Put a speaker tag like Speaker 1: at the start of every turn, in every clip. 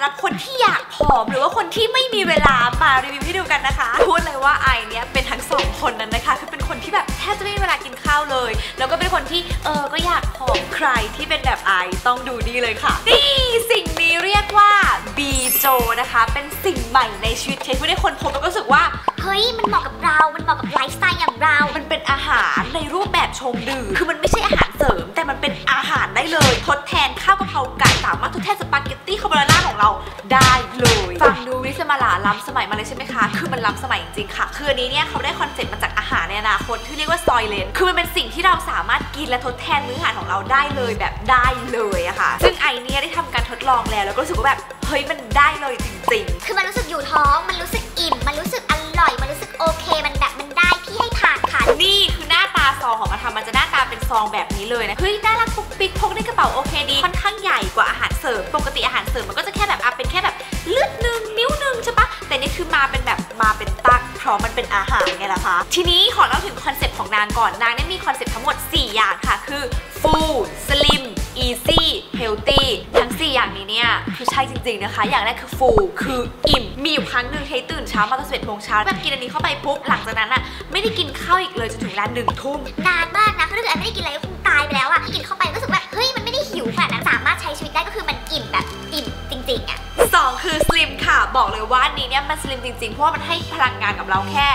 Speaker 1: สำหรับคนที่อยากผอมหรือว่าคนที่ไม่มีเวลามารีวิวให้ดูกันนะคะ พูดเลยว่าไอเนี่ยเป็นทั้งสองคนนั้นนะคะ คือเป็นคนที่แบบแทบจะไม่มีเวลากินข้าวเลย แล้วก็เป็นคนที่เออก็อยากผอมใครที่เป็นแบบไอต้องดูนี่เลยค่ะนี่สิ่งนี้เรียกว่าบีโจนะคะ เป็นสิ่งใหม่ในชีวิตเคสที่ได้คนพบแล้วก็รู้สึกว่า
Speaker 2: เฮ้ยมันเหมาะกับเรา มันเหมาะกับไลฟ์สไตล์อย่างเรา
Speaker 1: มันเป็นอาหารในรูปแบบชงดื่ม คือมันไม่ใช่อาหารเสริม แต่มันเป็นอาหารได้เลย ทดแทนข้าวกะเพราไก่สามารถทดแทนสปาเกตตี้คาโบนาร่า เราได้เลยฟังดูวิสมาลาล้ำสมัยมาเลยใช่ไหมคะ คือมันล้ำสมัยจริงๆค่ะ คืออันนี้เนี่ยเขาได้คอนเซ็ปต์มาจากอาหารในอนาคตที่เรียกว่าซอยเลน คือมันเป็นสิ่งที่เราสามารถกินและทดแทนมื้ออาหารของเราได้เลยแบบได้เลยอะค่ะ ซึ่งไอเนี่ยได้ทำการทดลองแล้วแล้วก็รู้สึกว่าแบบเฮ้ยมันได้เลยจริงๆ
Speaker 2: คือมันรู้สึกอยู่ท้อง มันรู้สึกอิ่ม มันรู้สึกอร่อย มันรู้สึกโอเค มันแบบมันได้พี่ให้ผ่านค่ะ
Speaker 1: นี่คือหน้าตาซองของมันทำมันจะหน้าตาเป็น ซองแบบนี้เลยนะเฮ้ยน่ารักปุกปิกพกในกระเป๋าโอเคดีค่อนข้างใหญ่กว่าอาหารเสริมปกติอาหารเสริมมันก็จะแค่แบบอะเป็นแค่แบบเลือดหนึ่งนิ้วหนึ่งใช่ปะแต่นี่คือมาเป็นแบบมาเป็นตักเพราะมันเป็นอาหารไงล่ะคะทีนี้ขอเล่าถึงคอนเซ็ปต์ของนางก่อนนางได้มีคอนเซ็ปต์ทั้งหมด 4 อย่างค่ะ คือ full slim easy เนี่ยคือใช่จริง ๆนะคะ อย่างแรกคือ full คืออิ่มมีอยู่ครั้งหนึ่งเฮ้ยตื่นเช้ามาตอนสิบเอ็ดโมงเช้าแบบกินอันนี้เข้าไปปุ๊บหลังจากนั้นอะไม่ได้กินข้าวอีกเลยจนถึงเวลาหนึ่งทุ่ม
Speaker 2: นานมากนะเพราะถ้าเกิดอันไม่ได้กินอะไรก็คงตายไปแล้วอะกินเข้าไปรู้สึกว่าเฮ้ยมันไม่ได้หิวขนาดนั้นสามารถใช้ชีวิตได้ก็คือมันอิ่มแบบอิ่มจริงๆอะ
Speaker 1: สองคือ slim ค่ะบอกเลยว่าอันนี้เนี่ยมัน slim จริงๆ เพราะว่ามันให้พลังงานกับเราแค่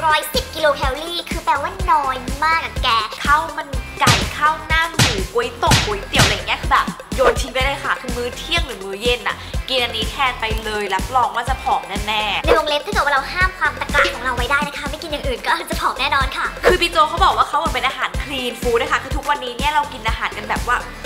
Speaker 2: 210 กิโลแคลอรี่คือแปลว่าน้อยมากอะแก
Speaker 1: ข้าวมันไก่ข้าวหน้าหมูก๋วยตงก๋วยเตี๋ยวอะไรอย่างเงี้ยคือแบบ โยนทิ้งไปเลยค่ะ คือมื้อเที่ยงหรือมื้อเย็นน่ะ กินอันนี้แทนไปเลย รับรองว่าจะผอมแน่
Speaker 2: ในวงเล็บถ้าเกิดว่าเราห้ามความตะกร้าของเราไว้ได้นะคะ ไม่กินอย่างอื่นก็จะผอมแน่นอนค่ะ
Speaker 1: ๆคือพี่โจเขาบอกว่าเขาเหมือนเป็นอาหารคลีนฟู้ดนะคะ คือทุกวันนี้เนี่ยเรากินอาหารกันแบบว่า
Speaker 2: อืม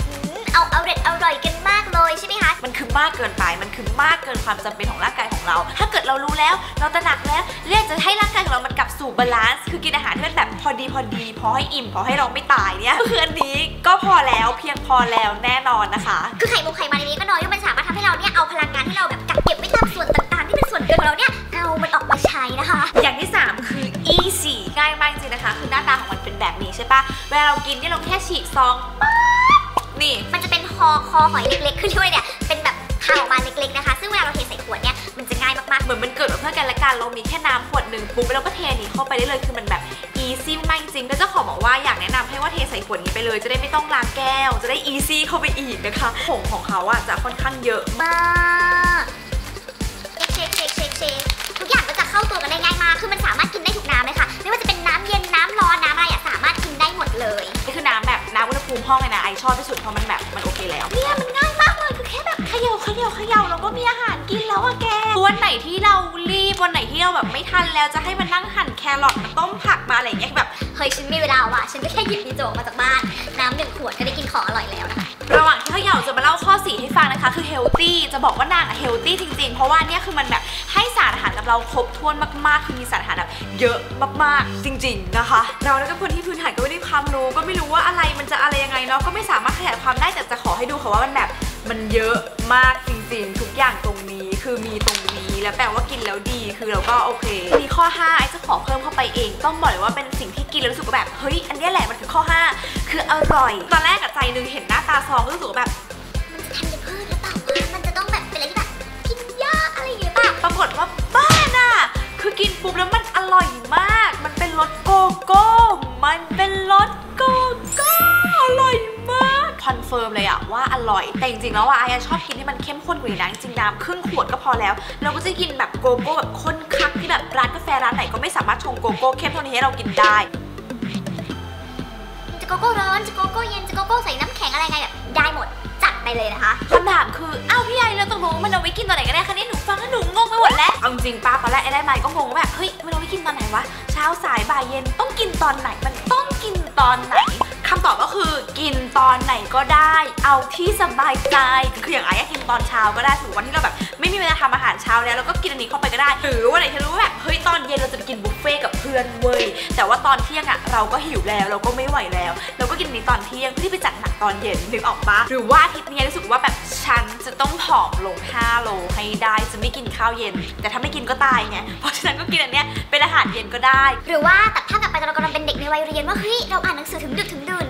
Speaker 2: เอาเอาเด็ดเอาอร่อยกันมากเลยใช่ไหมคะ
Speaker 1: มันคือมากเกินไป มันคือมากเกินความจำเป็นของร่างกายของเรา ถ้าเกิดเรารู้แล้ว เราตระหนักแล้วเรียกจะให้ร่างกายของเรา มันกลับสู่บาลานซ์ คือกินอาหารที่มันแบบพอดีพอดี พอให้อิ่ม พอให้เราไม่ตายเนี่ยคืออันนี้ก็พอแล้วเพียงพอแล้วแน่นอนนะคะ
Speaker 2: คือไข่มุกไขมันในนี้ก็น้อยด้วยมันสามารถทำให้เราเนี่ยเอาพลังงานที่เราแบบกักเก็บไว้ตามส่วนต่างๆที่เป็นส่วนเกินของเราเนี่ยเอามันออกมาใช้นะคะ
Speaker 1: อย่างที่ 3 คือ easy ง่ายมากจริงๆนะคะ คือหน้าตาของมันเป็นแบบนี้ใช่ปะเวลาเรากินเนี่ยเราแค่ฉีกซองป๊าบนี่
Speaker 2: มันจะเป็นค อคอหอยเล็กๆขึ้นด้วยเนี่ยเป็นแบบคาออกมาเล็กๆนะคะ ซึ่งเวลาเราเทใส่ขวดเนี่ยมันจะง่ายมาก
Speaker 1: เหมือนมันเกิดมาเพื่อกันและกันเรามีแค่น้ำขวดหนึ่งปุ๊บแล้วก็เทนี้เข้าไปได้เลยคือมันแบบ easy มากจริงๆก็เจ้าของบอกว่าอยากแนะนำให้ว่าเทใส่ขวดนี้ไปเลย จะได้ไม่ต้องล้างแก้ว จะได้ easy เข้าไปอีกนะคะผงของเขาอะจะค่อนข้างเยอะ
Speaker 2: ๆมากเชคเชคเชคเชคทุกอย่างก็จะเข้าตัวกันได้ง่ายมากคือมันสามารถกินได้ทุกน้ำเลยค่ะไม่ว่าจะเป็นน้ำเย็นน้ำร้อนน้ำอะไร เลย
Speaker 1: นี่คือน้ำแบบน้ำอุณหภูมิห้องเลยนะไอชอบที่สุดเพราะมันแบบมันโอเคแล้ว
Speaker 2: เนี่ยมันง่ายมากเลยคือแค่แบบ
Speaker 1: เขย่าเขย่าเขย่าเราก็มีอาหารกินแล้วอะแกวันไหนที่เรารีบวันไหนที่เราแบบไม่ทันแล้วจะให้มันนั่งหั่นแครอทมาต้มผักมาอะไรอย่างเงี้ยแบบ
Speaker 2: เฮ้ยฉันมีเวลาว่ะฉันก็แค่หยิบดีโจมาจากบ้านน้ำหนึ่งขวดก็ได้กินของอร่อยแล้วนะคะ
Speaker 1: ระหว่างที่เขย่าจะมาเล่าข้อ4ให้ฟังนะคะ คือเฮลตี้จะบอกว่านางอะเฮลตี้จริงๆ เพราะว่าเนี่ยคือมันแบบให้สารอาหารกับเราครบถ้วนมากๆ คือมีสารอาหารแบบเยอะมากๆ จริง ๆนะคะ เราแล้วก็คนที่พื้นฐานก็ไม่ได้ความรู้ ก็ไม่รู้ว่าอะไรมันจะอะไรยังไงเนาะก็ไม่สามารถขยายความได้แต่จะขอให้ดูค่ะว่ามันแบบ มันเยอะมากจริงๆ ทุกอย่างตรงนี้คือมีตรงนี้แล้วแปลว่ากินแล้วดีคือเราก็โอเคมีข้อ 5 ไอ้จะขอเพิ่มเข้าไปเอง ต้องบอกเลยว่าเป็นสิ่งที่กินแล้วรู้สึกว่าแบบเฮ้ยอันนี้แหละมันคือข้อ 5 คืออร่อย ตอนแรกกับใจนึงเห็นหน้าตาซองก็รู้สึกแบบ ฟิร์มเลยอะว่าอร่อย แต่จริงๆแล้วอะไอ้ชอบกินที่มันเข้มข้นกว่านี้นะจริงๆน้ำครึ่งขวดก็พอแล้ว เราก็จะกินแบบโกโก้แบบข้นคักที่แบบร้านกาแฟร้านไหนก็ไม่สามารถชงโกโก้เข้มเท่านี้ให้เรากินได้
Speaker 2: จะโกโก้ร้อนจะโกโก้เย็นจะโกโก้ใส่น้ำแข็งอะไรไงแบบได้หมดจัดไปเลยนะคะ
Speaker 1: คำถามคืออ้าวพี่ใหญ่แล้วตกลงมันเอาไว้กินตอนไหนกันแน่คะเนี่ยหนูฟังแล้วหนูงงไปหมดแล้วเอาจริงป้าตอนแรกไอ้ได้มาก็งงว่าแบบเฮ้ยมันเอาไว้กินตอนไหนวะเช้าสายบ่ายเย็นต้องกินตอนไหนมันต้องกินตอนไหน คำตอบก็คือกินตอนไหนก็ได้ เอาที่สบายใจ คืออย่างไอ้กินตอนเช้าก็ได้ถือวันที่เราแบบ ไม่มีเวลาทำอาหารเช้าแล้วเราก็กินอันนี้เข้าไปก็ได้ หรือว่าไหนที่รู้แบบเฮ้ยตอนเย็นเราจะไปกินบุฟเฟ่กับเพื่อนเว้ยแต่ว่าตอนเที่ยงอะเราก็หิวแล้วเราก็ไม่ไหวแล้ว เราก็กินนี้ตอนเที่ยงที่ไปจัดหนักตอนเย็นนึกออกปะหรือว่าอาทิตย์นี้รู้สึกว่าแบบฉันจะต้อง อมลง 5 โลให้ได้จะไม่กินข้าวเย็น แต่ถ้าไม่กินก็ตายไงเพราะฉะนั้นก็กินอันเนี้ยเป็นอาหารเย็นก็ได้
Speaker 2: หรือว่าแต่ถ้ากลับไปตอนเรากำลังเป็นเด็กในวัยเรียนว่าเฮ้ยเราอ่านหนังสือถึงดึกถึงดื่น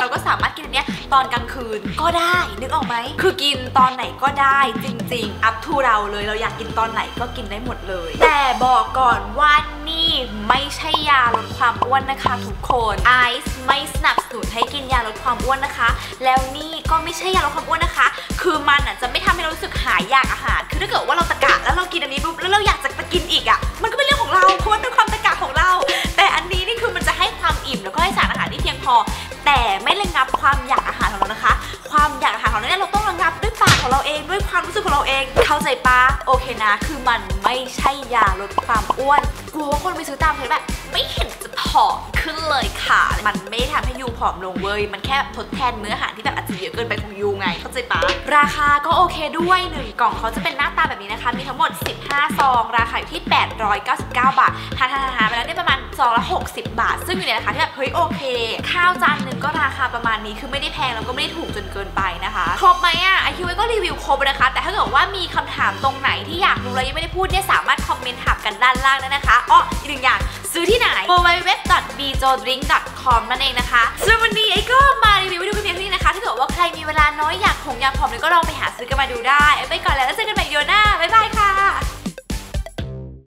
Speaker 2: เรา
Speaker 1: ก็สามารถกินอันเนี้ยตอนกลางคืนก็ได้นึกออกไหมคือกินตอนไหนก็ได้จริงๆ up to เราเลยเราอยากกินตอนไหนก็กินได้หมดเลย แต่บอกก่อนว่านี่ไม่ใช่ยาลดความอ้วนนะคะทุกคนไอซ์ไม่สนับสนุนให้กินยาลดความอ้วนนะคะ แล้วนี่ก็ไม่ใช่ยาลดความอ้วนนะคะ คือมันอะจะไม่ทำให้เรารู้สึกหายอยากอาหาร คือถ้าเกิดว่าเราตะกะแล้วเรากินอันนี้ปุ๊บแล้วเราอยากจะกินอีกอะ ความอยากอาหารของเรานะคะ ความอยากอาหารของเราเนี่ยเราต้องระงับด้วยปากของเราเองด้วยความรู้สึกของเราเอง เข้าใจปะโอเคนะ คือมันไม่ใช่ยาลดความอ้วนกลัวว่าคนไปซื้อตามเลยแบบไม่เห็นจะผอมขึ้นเลยค่ะ มันไม่ได้ทำให้ยูผอมลงเว้ย มันแค่ทดแทนมื้ออาหารที่แบบอาจจะเยอะเกินไปของยูไง เข้าใจปะราคาก็โอเคด้วยหนึ่งกล่องเขาจะเป็นหน้าตาแบบนี้นะคะ มีทั้งหมด 15 ซอง ราคาอยู่ที่ 899 บาทหารหารหารไปแล้วเนี่ยประมาณซองละ 60 บาท ซึ่งอยู่ในราคาที่แบบเฮ้ยโอเค ข้าวจานหนึ่งก็ราคาประมาณนี้คือไม่ได้แพงแล้วก็ไม่ได้ถูกจนเกินไปนะคะครบไหมอะไอคิวก็รีวิวครบนะคะ แต่ถ้าเกิดว่ามีคำถามตรงไหนที่อยากรู้แล้วยังไม่ได้พูดเนี่ยสามารถคอมเมนต์ถามกันด้านล่างได้นะคะอ้ออีกหนึ่งอย่างซื้อที่ไหน www.bjodrink.com นั่นเองนะคะซึ่งวันนี้ไอก็มารีวิวให้ดูเพียงเท่านี้นะคะถ้าเกิดว่าใครมีเวลาน้อยอยากผงอยากผอมเนี่ยก็ลองไปหาซื้อกันมาดูได้ ไปก่อนแล้วแล้วเจอกันใหม่เดือนหน้าบ๊ายบายค่ะ